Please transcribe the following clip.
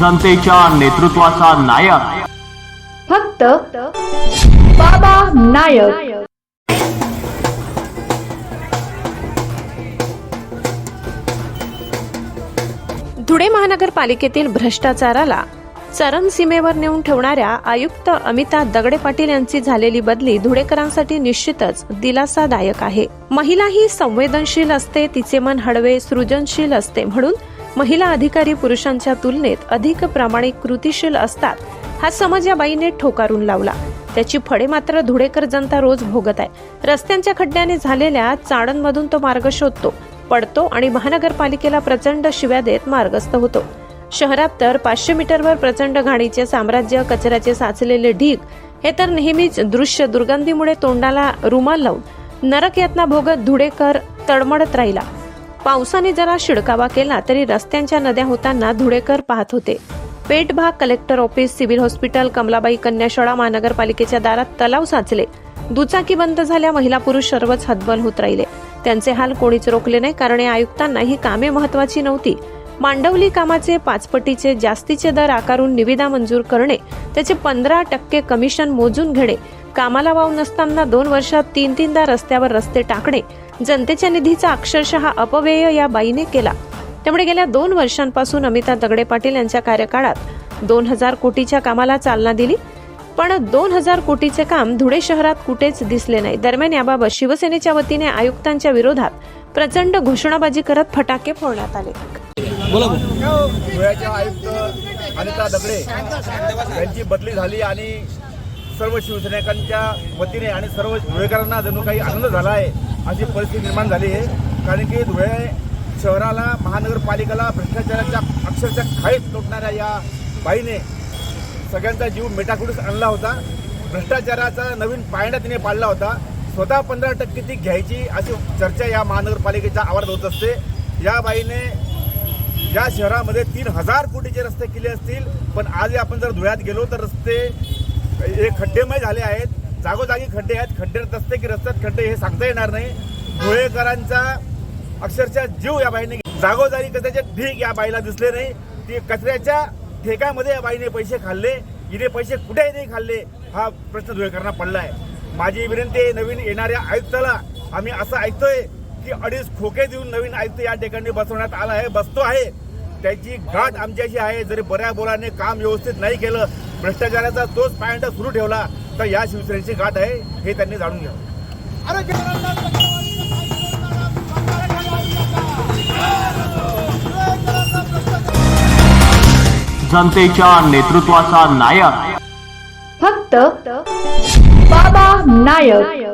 जनतेच्या नेतृत्वाचा नायक. फक्त बाबा नायक. धुळे महानगरपालिकेतील भ्रष्टाचाराला चरणसीमेवर नेऊन ठेवणाऱ्या आयुक्त अमिता दगडे पाटील यांची झालेली बदली धुळेकरांसाठी निश्चितच दिलासादायक आहे. महिला ही संवेदनशील असते तिचे मन हळवे सृजनशील असते म्हणून महिला अधिकारी पुरुषांच्या तुलनेत अधिक प्रामाणिक कृतीशील असतात. हा समज या बाईने ठोकारून लावला. त्याची फळे मात्र धुळेकर जनता रोज भोगत आहे. रस्त्यांच्या खड्ड्याने झालेल्या चाडणमधून तो मार्ग शोधतो. पडतो आणि महानगरपालिकेला प्रचंड शिव्या देत मार्गस्थ होतो. शहरात तर पाचशे मीटरवर प्रचंड घाणीचे साम्राज्य कचऱ्याचे साचलेले ढीग हे तर नेहमीच दृश्य दुर्गंधीमुळे तोंडाला रुमाल लावून नरक यातना भोगत धुळेकर तडमडत राहिला. पावसाने जरा शिडकावा केला तरी रस्त्यांच्या नद्या होताना धुळेकर पाहत होते. पेठभाग collector office civil hospital Kamlabai कन्याशाळा महानगरपालिकेच्या दारात तलाव साचले. दुचाकी बंद झाल्या महिला पुरुष सर्वच हतबल होत राहिले. त्यांचे हाल कोणीच रोखले नाही कारण या आयुक्तांना ही कामे महत्वाची नव्हती. मांडवली कामाचे पाचपटीचे जास्तीचे दर आकारून निविदा मंजूर करणे त्याचे पंधरा टक्के कमिशन मोजून घेणे कामाला वाव नसताना दोन वर्षात तीन तीनदा रस्त्यावर रस्ते टाकणे जनतेच्या निधीचा अक्षरशः अपव्यय या बाईने केला. त्यामुळे गेल्या दोन वर्षांपासून अमिता दगडे पाटील यांच्या कार्यकाळात दोन हजार कोटीच्या कामाला चालना दिली पण दोन हजार कोटीचे काम धुळे शहरात कुठेच दिसले नाही. दरम्यान याबाबत शिवसेनेच्या वतीने आयुक्तांच्या विरोधात प्रचंड घोषणाबाजी करत फटाके फोडण्यात आले. धुळ्याच्या आयुक्त अनिता दगडे यांची बदली झाली आणि सर्व शिवसैनिकांच्या वतीने आणि सर्व धुळेकरांना जणू काही आनंद झाला आहे अशी परिस्थिती निर्माण झाली आहे. कारण की धुळे शहराला महानगरपालिकेला भ्रष्टाचाराच्या अक्षरशः खाईत लोटणाऱ्या या बाईने सगळ्यांचा जीव मेटाकुडीस आणला होता. भ्रष्टाचाराचा नवीन पायंडा तिने पाडला होता. स्वतः पंधरा टक्के ती घ्यायची अशी चर्चा या महानगरपालिकेच्या आवारात होत असते. या बाईने या शहरामध्ये तीन हजार कोटीचे रस्ते केले असतील पण आज आपण जर धुळ्यात गेलो तर रस्ते हे खड्डेमय झाले आहेत. जागोजागी खड्डे आहेत. खड्डे रस्ते की रस्त्यात खड्डे हे सांगता येणार नाही. धुळेकरांचा अक्षरशः जीव या बाईने जागोजागी कचऱ्याचे ढीक या बाईला दिसले नाही. ती कचऱ्याच्या ठेक्यामध्ये या बाईने पैसे खाल्ले. हिने पैसे कुठेही नाही खाल्ले. हा प्रश्न धुळेकरांना पडला आहे माझी विनंती नवीन येणाऱ्या आयुक्ताला आम्ही असं ऐकतोय. की अडीच खोके देऊन नवीन आयुक्त या ठिकाणी बसवण्यात आला आहे बसतो आहे. त्याची गाठ आमच्याशी आहे. जरी बऱ्या बोलाने काम व्यवस्थित नाही केलं भ्रष्टाचाराचा तोच पॉइंट सुरू ठेवला तर या शिवसेनेची गाठ आहे हे त्यांनी जाणून घ्यावं. जनतेच्या नेतृत्वाचा नायक. फक्त बाबा नायक.